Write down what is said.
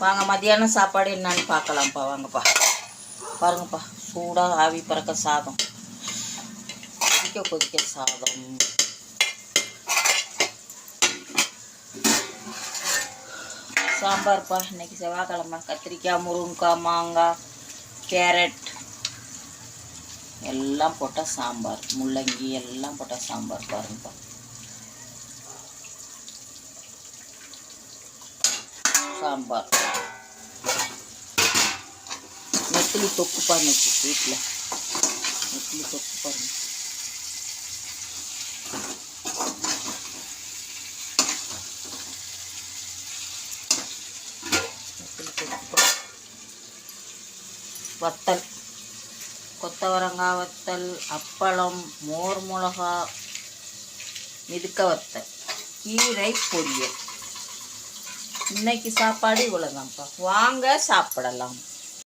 வாங்க மதியானம் சாப்பாடு என்னன்னு பார்க்கலாம்ப்பா. வாங்கப்பா. பாருங்கப்பா சூடாக ஆவி பறக்க சாதம். கொதிக்க கொதிக்க சாதம். சாம்பார்ப்பா இன்னைக்கு செவ்வாய்க்கிழமை. கத்திரிக்காய் முருங்கைக்காய் மாங்காய் கேரட். எல்லாம் போட்ட சாம்பார். முள்ளங்கி எல்லாம் போட்ட சாம்பார் பாருங்கப்பா. சாம்பார். நெத்திலி தொக்கு பாருங்க வீட்டில் நெத்திலி தொக்கு பாருங்க. நெத்திலி வத்தல். கொத்தவரங்காய் வத்தல் அப்பளம் மோர் மிளகா மிதுக்க வத்தல் கீரை பொரியல். இன்னைக்கு சாப்பாடு இவ்வளோதான்ப்பா வாங்க சாப்பிடலாம்.